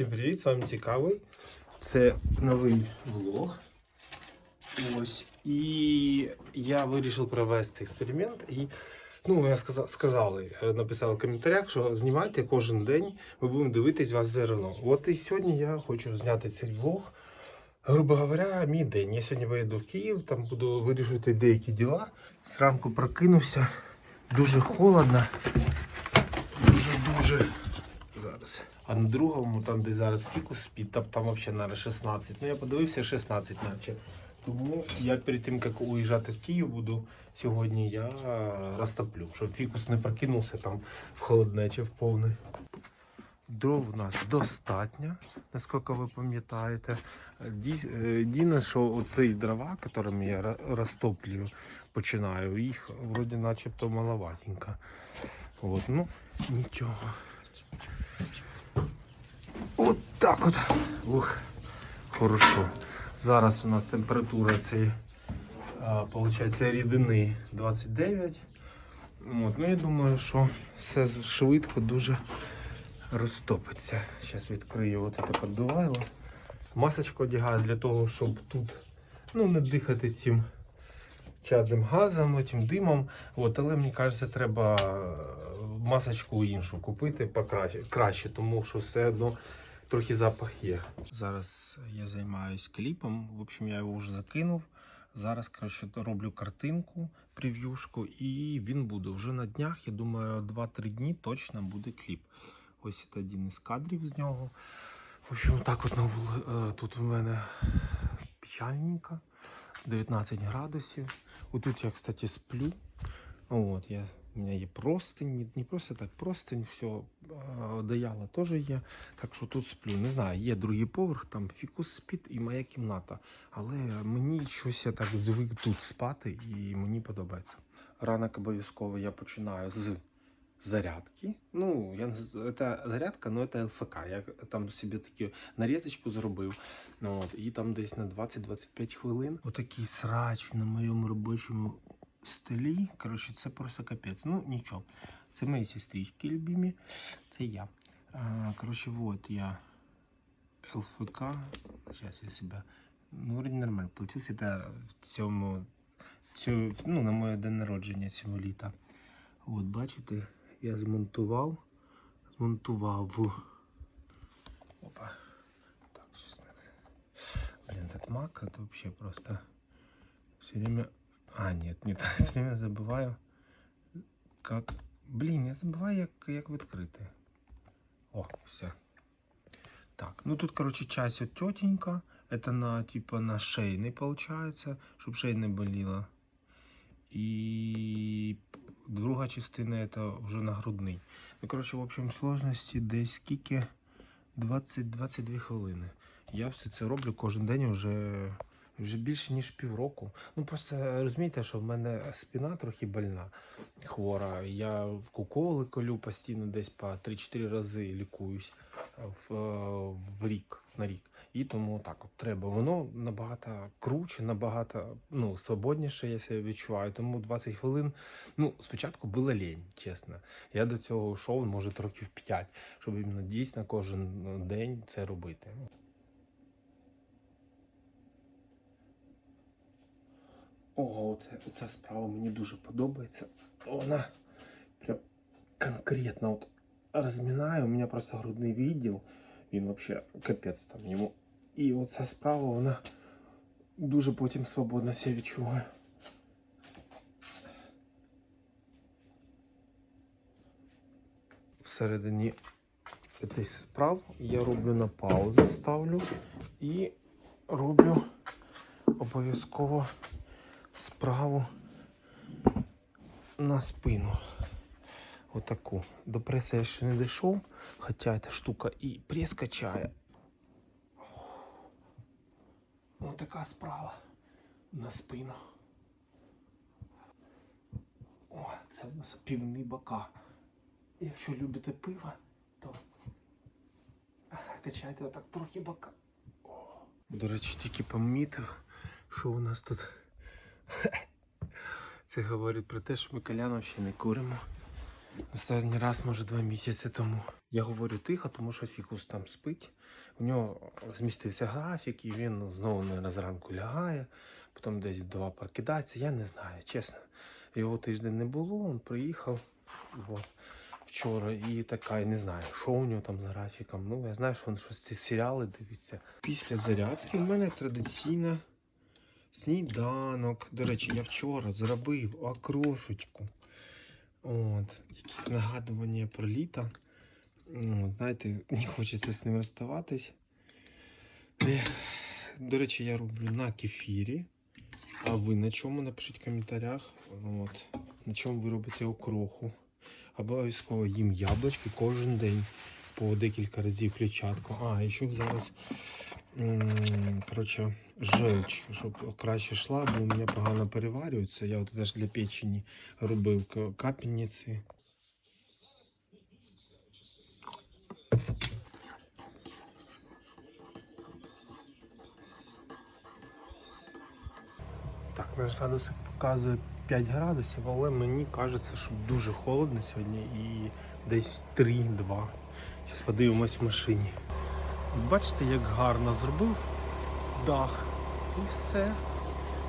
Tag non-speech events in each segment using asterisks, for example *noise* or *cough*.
Всім привіт, з вами цікавий. Це новий влог. Ось. І я вирішив провести експеримент. І ну, я сказав, сказали, е, написали в коментарях, що знімайте кожен день, ми будемо дивитись вас зерно. От і сьогодні я хочу зняти цей влог. Грубо говоря, мій день. Я сьогодні поїду в Київ, там буду вирішувати деякі діла. Зранку прокинувся, дуже холодно. Дуже-дуже. А на другому, там, де зараз фікус спить, там, там взагалі наверное, 16. Ну я подивився 16 наче. Тому я перед тим, як уїжджати в Київ буду сьогодні, я розтоплю, щоб фікус не прокинувся там в холоднече в повний. Дров у нас достатньо, наскільки ви пам'ятаєте. Е, Єдине, що цей дрова, якими я розтоплюю, починаю, їх вроді начебто маловатенько. От, ну, нічого. От так от. Ух, хорошо. Зараз у нас температура цієї, рідини 29. От, ну я думаю, що все швидко дуже розтопиться. Зараз відкрию от це поддувайло. Масочку одягаю для того, щоб тут ну, не дихати цим чадним газом, цим димом. От, але мені кажеться, треба е, масочку іншу купити покраще, краще, тому що все одно трохи запах є. Зараз я займаюся кліпом. В общем, я його вже закинув. Зараз коротше, роблю картинку, прев'юшку, і він буде вже на днях. Я думаю, 2-3 дні точно буде кліп. Ось це один із кадрів з нього. В общем, так от е, тут у мене печальненько. 19 градусів. Отут я, кстати, сплю. От, я, у мене є простинь, не, просто так, простинь, все, одеяло теж є. Так що тут сплю. Не знаю, є другий поверх, там фікус спить і моя кімната. Але мені щось я так звик тут спати і мені подобається. Ранок обов'язково я починаю з зарядки. Ну, я це зарядка, ну це ЛФК. Я там собі таку нарізочку зробив. Ну, От, і там десь на 20-25 хвилин. Отакий срач на моєму робочому столі. Коротше, це просто капець. Ну, нічого. Це мої сестрички любимі, це я. А, коротше, вот я ЛФК. Зараз я себе. Ну, вроде нормально. Получилось это в цьому. Цю, ну, на моє день народження цього літа. От, бачите, я змонтував. Змонтував. Опа. Так, надо. Блин, этот мак, это вообще просто все время... А, нет, не так, *laughs* все время забываю, как... Блин, я забываю, як, як відкрити. О, все. Так, ну тут, короче, часть от тетенька. Это на, типа, на шейный получается, чтобы шея не болела. Друга частина это вже на грудний. Ну, коротше, в общем сложності десь скільки 20-22 хвилини. Я все це роблю кожен день вже, вже більше ніж півроку. Ну просто розумієте, що в мене спина трохи больна, хвора. Я в куколи колю постійно десь по 3-4 рази лікуюсь в, е, в рік на рік. І тому так от треба. Воно набагато круче, набагато ну, свободніше я себе відчуваю. Тому 20 хвилин. Ну, спочатку було лінь, чесно. Я до цього йшов, може, років 5, щоб іменно дійсно кожен ну, день це робити. Ого, оце, оця справа мені дуже подобається. Вона прям конкретно от розмінає. У мене просто грудний відділ. Він взагалі капець там йому. І оця справа, вона дуже потім свободно себе відчуває. Всередині цих справ я роблю на паузу, ставлю і роблю обов'язково справу на спину. Отаку. До преса я ще не дійшов, хоча ця штука і прес качає. Ось така справа на спину. О, це у нас півні бока. Якщо любите пиво, то качайте отак трохи бока. О. До речі, тільки помітив, що у нас тут. *laughs* Це говорить про те, що ми каляну ще не куримо. Останній раз, може, два місяці тому. Я говорю тихо, тому що фікус там спить. У нього змістився графік, і він знову наверно, зранку лягає, потім десь два прокидається. Я не знаю, чесно. Його тиждень не було, він приїхав от, вчора і така, я не знаю, що у нього там з графіком. Ну, я знаю, що він щось ці серіали дивиться. Після зарядки в мене традиційна сніданок. До речі, я вчора зробив окрошечку. От, якісь нагадування про літо. От, знаєте, не хочеться з ним розставатись. До речі, я роблю на кефірі. А ви на чому? Напишіть в коментарях. От, на чому ви робите окроху. Обов'язково їм яблучки кожен день по декілька разів клітчатку. А, і ще зараз коротше, желч, щоб краще йшла, бо у мене погано переварюється. Я от теж для печені робив капельниці. Так, наш градусик показує 5 градусів, але мені кажеться, що дуже холодно сьогодні і десь 3-2. Зараз подивимось в машині. Бачите, як гарно зробив дах. І все.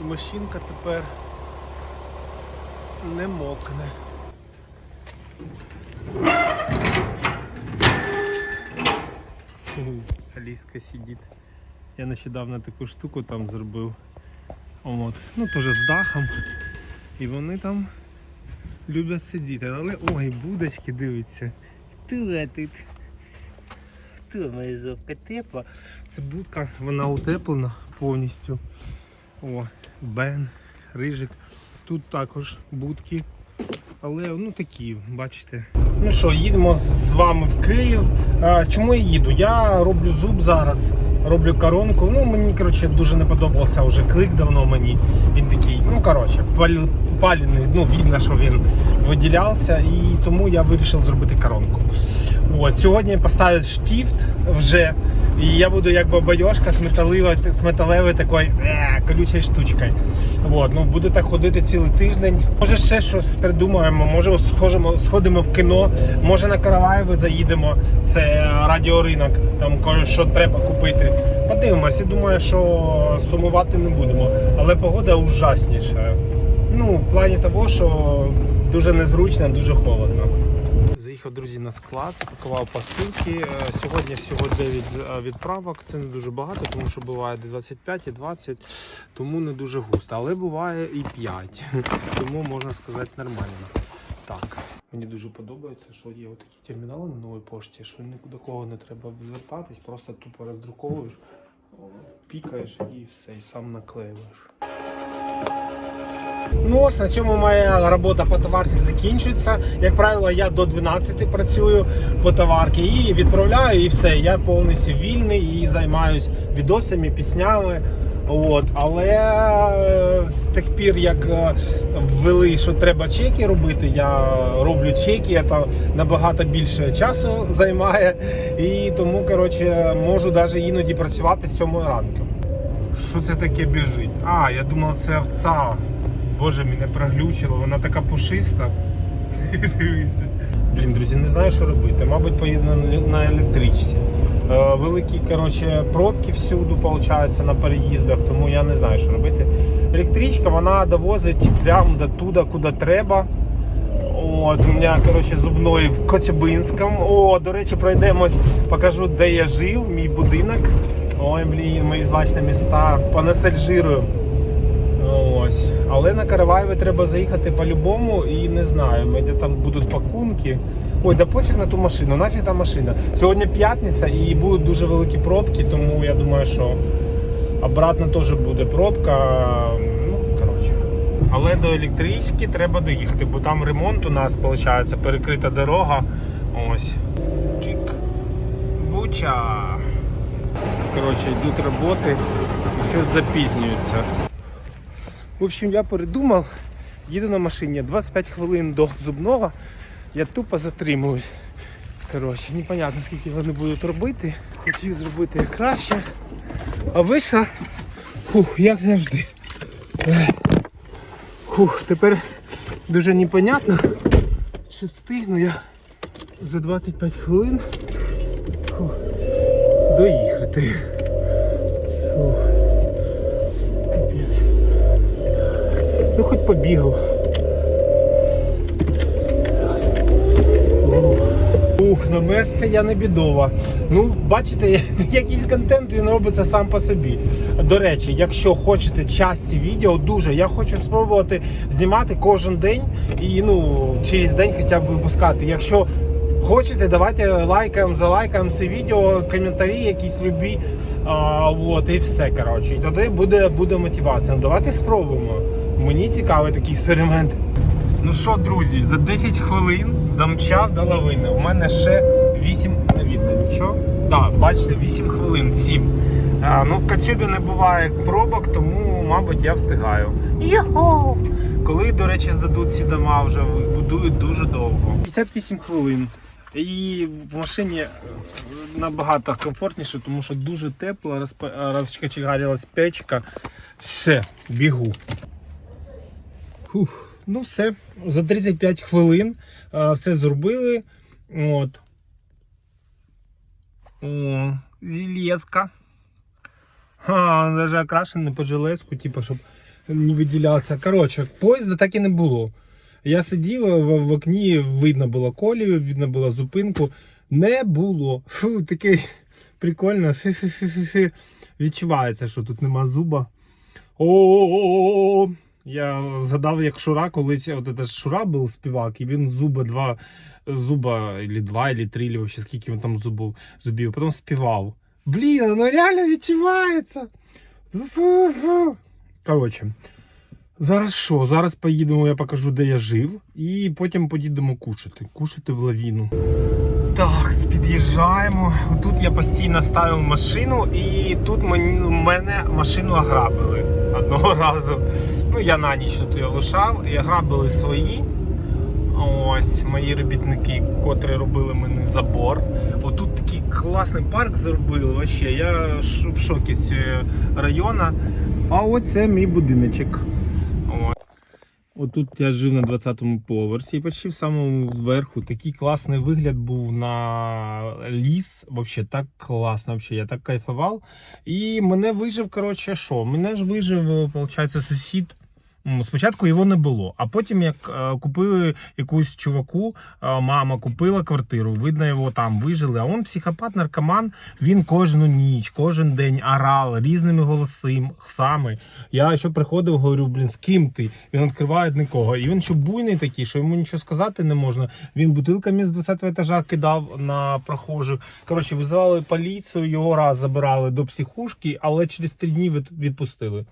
І машинка тепер не мокне. Аліска сидить. Я нещодавно таку штуку там зробив. От. Ну теж з дахом. І вони там люблять сидіти. Але ой, будочки дивиться. Хто тут? Моя жовка тепла? Це будка, вона утеплена повністю. О, Бен, Рижик. Тут також будки. Але ну такі, бачите. Ну що, їдемо з вами в Київ. А, чому я їду? Я роблю зуб зараз, роблю коронку. Ну мені коротше дуже не подобався вже клик давно мені. Він такий, ну коротше, палі- ну видно, що він виділявся, і тому я вирішив зробити коронку. От, сьогодні поставлять штифт вже. І я буду як бабайошка з металевою, такою е, колючою штучкою. От, ну, буду так ходити цілий тиждень. Може ще щось придумаємо, може схожимо, сходимо в кіно, може на Караваєве заїдемо. Це радіоринок, там каже, що треба купити. Подивимось, я думаю, що сумувати не будемо. Але погода ужасніша. Ну, в плані того, що дуже незручно, дуже холодно. Заїхав, друзі, на склад, спакував посилки. Е, Сьогодні всього 9 е, відправок. Це не дуже багато, тому що буває де 25 і 20, тому не дуже густо. Але буває і 5. *laughs* Тому можна сказати нормально. Так. Мені дуже подобається, що є такі термінали на новій пошті, що ні до кого не треба звертатись, просто тупо роздруковуєш, пікаєш і все, і сам наклеюєш. Ну на цьому моя робота по товарці закінчується. Як правило, я до 12 працюю по товарці і відправляю, і все. Я повністю вільний і займаюсь відосами, піснями. От. Але е, з тих пір, як е, ввели, що треба чеки робити, я роблю чеки, це набагато більше часу займає. І тому коротше, можу навіть іноді працювати з 7 ранку. Що це таке біжить? А, я думав, це овца. Боже, мене проглючило, вона така пушиста. Блін, друзі, не знаю, що робити. Мабуть, поїду на- електричці. Е, великі коротше, пробки всюди виходить, на переїздах, тому я не знаю, що робити. Електричка вона довозить прямо до туди, куди треба. От, у мене, коротше, зубної в Коцюбинському. О, до речі, пройдемось, покажу, де я жив, мій будинок. Ой, блін, мої злачні міста. Понасельжирую. Ось. Але на Караваєве треба заїхати по-любому і не знаю, де там будуть пакунки. Ой, да пофіг на ту машину, нафіг та машина. Сьогодні п'ятниця і будуть дуже великі пробки, тому я думаю, що обратно теж буде пробка. Ну, коротше. Але до електрички треба доїхати, бо там ремонт у нас виходить, перекрита дорога. Ось. Чик. Буча. Коротше, йдуть роботи і щось запізнюється. В общем, я передумав, їду на машині 25 хвилин до зубного, я тупо затримуюсь. Коротше, непонятно скільки вони будуть робити. Хотів зробити краще. А вийшло, фух, як завжди. Фух, тепер дуже непонятно, що встигну я за 25 хвилин фу, доїхати. Фу. Ну хоч побігав. Ух. На мерці я не бідова. Ну, бачите, *laughs* якийсь контент він робиться сам по собі. До речі, якщо хочете часті відео, дуже я хочу спробувати знімати кожен день і ну через день хоча б випускати. Якщо хочете, давайте лайкаємо, залайкаємо це відео, коментарі якісь любі. А, от, і все. коротше. І тоді буде, буде мотивація. Ну, давайте спробуємо. Мені цікавий такий експеримент. Ну що, друзі, за 10 хвилин домчав до лавини. У мене ще 8, не видно нічого. Так, бачите, 8 хвилин, 7. А, ну, в Кацюбі не буває пробок, тому, мабуть, я встигаю. Його! Коли, до речі, здадуть ці дома, вже будують дуже довго. 58 хвилин. І в машині е, набагато комфортніше, тому що дуже тепло, розп- розчкачегарилась печка. Все, бігу. Фух, ну все, за 35 хвилин а, все зробили. От. О, вілетка. А, даже окрашений по железку, типу, щоб не виділявся. Коротше, поїзда так і не було. Я сидів в, в окні, видно було колію, видно було зупинку. Не було. Фу, таке прикольно. Фі-фі-фі-фі. Відчувається, що тут нема зуба. О, я згадав, як Шура колись, от це Шура був співак, і він зуба два, зуба, или два, или три, или вообще скільки він там зубів, зубів, потім співав. Блін, ну реально відчувається. Фу-фу. Коротше, зараз що? Зараз поїдемо, я покажу, де я жив, і потім поїдемо кушати. Кушати в лавіну. Так, під'їжджаємо. Тут я постійно ставив машину, і тут мені, мене машину ограбили одного *laughs* разу. Ну, я на ніч тут його лишав, і грабили свої. Ось мої робітники, котрі робили мені забор. Отут такий класний парк зробили. Вообще, я в шокі з цього району. А оце мій будиночок. От. Отут я жив на 20-му поверсі, і почти в самому верху. Такий класний вигляд був на ліс. Вообще так класно. Вообще, я так кайфував. І мене вижив, коротше, що? Мене ж вижив, виходить, сусід. Спочатку його не було, а потім як е, купили якусь чуваку, е, мама купила квартиру, видно, його там вижили. А він психопат, наркоман. Він кожну ніч, кожен день орав різними голосами. Я ще приходив, говорю, блін, з ким ти? Він відкриває нікого. І він ще буйний такий, що йому нічого сказати не можна. Він бутилками з 20-го етажа кидав на прохожих. Коротше, визивали поліцію, його раз забирали до психушки, але через три дні відпустили.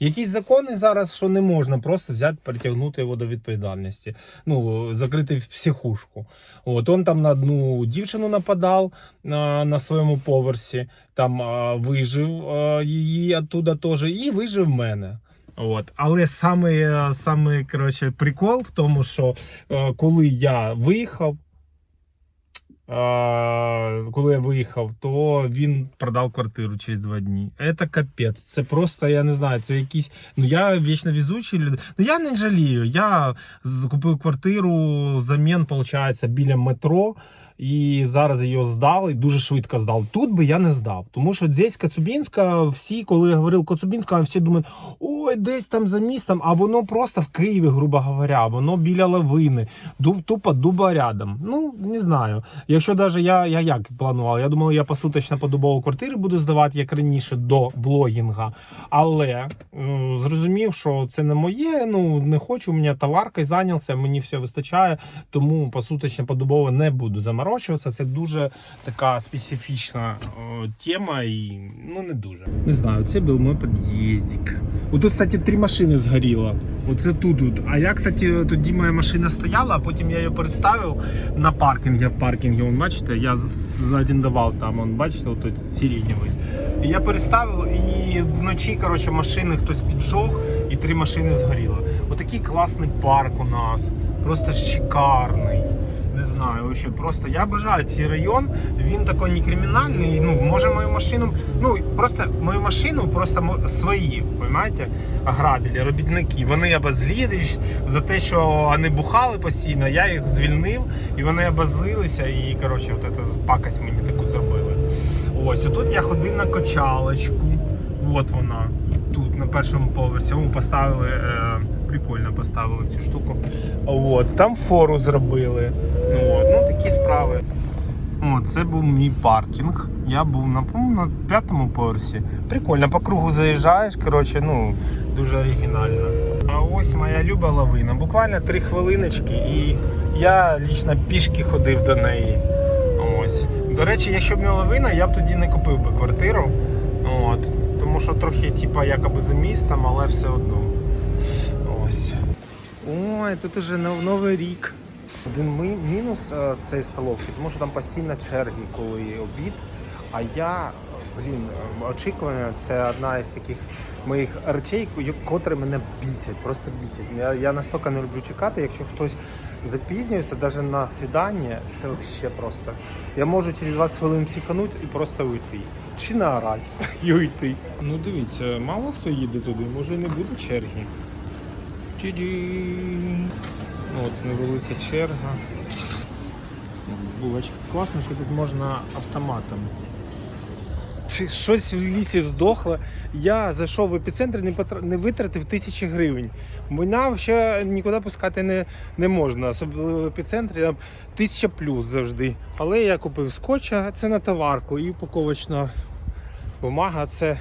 Якісь закони зараз, що не можна просто взяти, притягнути його до відповідальності. Ну, закрити в психушку. От он там на одну дівчину нападав на, на своєму поверсі, там а, вижив а, її оттуда теж, і вижив мене. От. Але саме, саме коротше, прикол в тому, що е, коли я виїхав, коли я виїхав, то він продав квартиру через два дні. Це капець. Це просто, я не знаю, це якісь. Ну я вічно везучий людина. Ну я не жалію. Я купив квартиру, замін, виходить, біля метро. І зараз її здав, і дуже швидко здав. Тут би я не здав. Тому що десь Коцюбінська, всі, коли я говорив Коцюбінська, всі думають, ой, десь там за містом, а воно просто в Києві, грубо говоря, воно біля лавини, дуб, тупо дуба рядом. Ну, не знаю. Якщо навіть я, я як планував, я думав, я посуточно подобову квартири буду здавати, як раніше, до блогінга. Але м, зрозумів, що це не моє, ну не хочу, у мене товаркою зайнявся, мені все вистачає, тому посуточно подобово не буду заморочуватися. Це дуже така специфічна о, тема і ну не дуже. Не знаю, це був мій під'їздик. Отут, кстати, три машини згоріло. Оце тут. от. А я, кстати, тоді моя машина стояла, а потім я її переставив на паркінг. Я в паркінгі, вон, бачите, я заорендував там, вон, бачите, отут сиреневий. І я переставив, і вночі, коротше, машини хтось піджог, і три машини згоріло. Отакий класний парк у нас. Просто шикарний. Не знаю, вообще просто я бажаю цей район. Він такий не кримінальний. Ну, може мою машину. Ну просто мою машину просто свої, розумієте, ограбили, робітники. Вони обозлили за те, що вони бухали постійно. Я їх звільнив, і вони обозлилися. І коротше, от це пакость мені таку зробили. Ось тут я ходив на качалочку. От вона. Тут на першому поверсі. О, поставили. Е, прикольно поставили цю штуку. От, там фору зробили. Ну, от, ну такі справи. О, це був мій паркінг. Я був на, на п'ятому поверсі. Прикольно, по кругу заїжджаєш, коротше, ну, дуже оригінально. А ось моя люба лавина. Буквально три хвилиночки, і я лічно пішки ходив до неї. Ось. До речі, якщо б не лавина, я б тоді не купив би квартиру. От. Тому що трохи, типа, якоби за містом, але все одно. Ой, тут уже новий рік. Один мінус е, цієї столовки, тому що там постійно черги, коли обід. А я, блін, очікування це одна із таких моїх речей, ко- котрі мене бісять, просто бісять. Я, я настільки не люблю чекати, якщо хтось запізнюється, навіть на свідання, це взагалі просто. Я можу через 20 хвилин психанути і просто уйти. Чи наорати *laughs* і уйти. Ну дивіться, мало хто їде туди, може не буде черги. Ті-ді. От невелика черга. Булочка. Класно, що тут можна автоматом. Чи Щось в лісі здохло. Я зайшов в епіцентр, не, потра- не витратив тисячі гривень. Мене взагалі нікуди пускати не, не можна, особливо в епіцентрі там тисяча плюс завжди. Але я купив скотча, це на товарку і упаковочна бумага це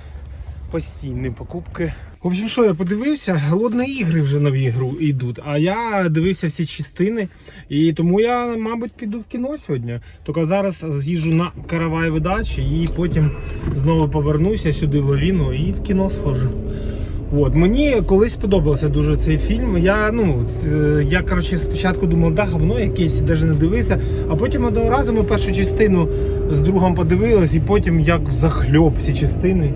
постійні покупки. В общем, що я подивився, голодні ігри вже нові гру йдуть. А я дивився всі частини, і тому я, мабуть, піду в кіно сьогодні. Тільки зараз з'їжджу на каравай видачі і потім знову повернуся сюди в Лавіну і в кіно схожу. От мені колись сподобався дуже цей фільм. Я ну я коротше спочатку думав, да, говно якесь, навіть не дивився. А потім одного разу ми першу частину з другом подивились, і потім як захльоп всі частини.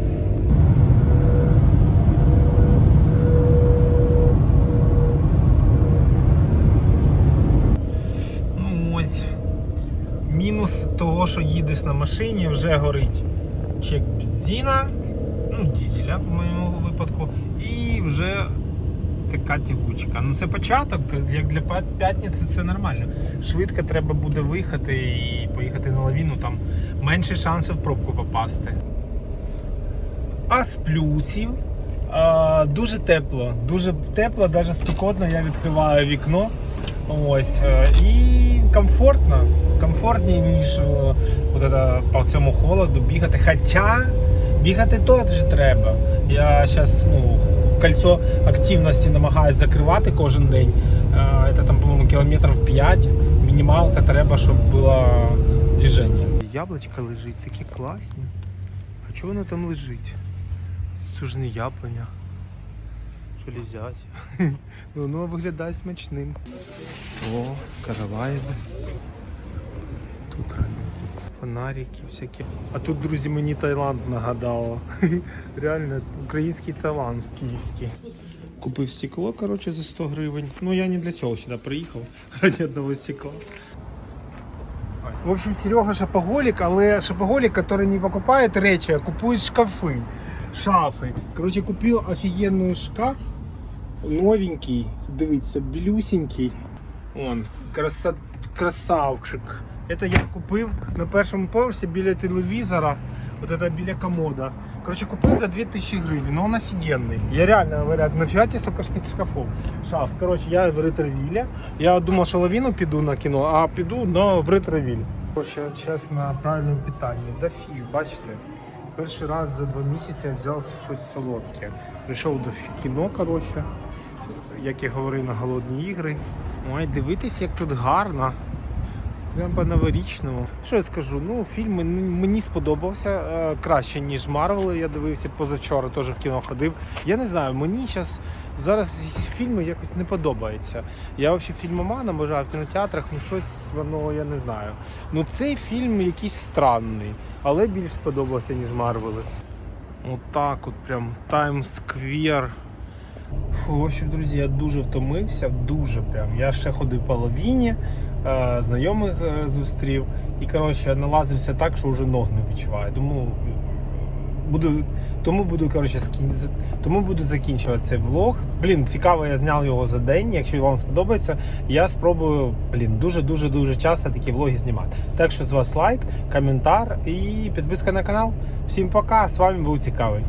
Того, що їдеш на машині, вже горить чек бензина, ну, дізеля в моєму випадку, і вже така тягучка. Ну це початок, як для п'ятниці це нормально. Швидко треба буде виїхати і поїхати на лавіну, там менше шансів в пробку попасти. А з плюсів а, дуже тепло, дуже тепло, навіть спекотно, я відкриваю вікно. Ось. е, І комфортно. Комфортніше, ніж е, от это, по цьому холоду бігати. Хоча бігати теж треба. Я зараз ну, кольцо активності намагаюся закривати кожен день. Це там, по-моєму, кілометрів 5. Мінімалка треба, щоб було движення. Яблучко лежить, такі класні. А чого воно там лежить? Це ж не яблуня Що лізять? Ну, Воно виглядає смачним. О, караваєве. Тут фонарики всякі. А тут, друзі, мені Таїланд нагадало. *laughs* Реально український талант київський. Купив стекло, коротше, за 100 гривень. Ну я не для цього сюди приїхав, *laughs* ради одного стекла. В общем, Серега шопоголик, але шопоголик, который не покупает речи, а купует шкафы, шафы. Короче, купил офигенный шкаф, новенький, дивіться, білюсенький. Он, краса... красавчик. Это я купив на першому поверсі біля телевізора, вот это біля комода. Короче, купив за 2000 гривень, но он офигенный. Я реально, говорят, нафига тебе столько шкаф- шкафов? Шаф. Короче, я в Ретровілі. Я думав, що лавіну піду на кіно, а піду на в Ретровіль. Короче, зараз на правильному питанні. Да фіг, бачите? Перший раз за два місяці я взяв щось солодке. Прийшов до кіно, коротше, як я говорив на голодні ігри. Ой, дивитись, як тут гарно. Прям по новорічному. Що я скажу? Ну, фільм мені, сподобався е, краще, ніж Марвел. Я дивився позавчора, теж в кіно ходив. Я не знаю, мені зараз зараз фільми якось не подобаються. Я взагалі фільмоман, бажаю в кінотеатрах, ну щось воно я не знаю. Ну цей фільм якийсь странний, але більш сподобався, ніж Марвели. Отак от прям Таймс-сквер. В общем, друзі, я дуже втомився, дуже прям. Я ще ходив по лавіні, е, знайомих е, зустрів. І коротше налазився так, що вже ног не відчуваю. Тому буду, тому буду коротше, тому буду закінчувати цей влог. Блін, цікаво, я зняв його за день. Якщо вам сподобається, я спробую блін, дуже дуже дуже часто такі влоги знімати. Так що з вас лайк, коментар і підписка на канал. Всім пока! З вами був цікавий.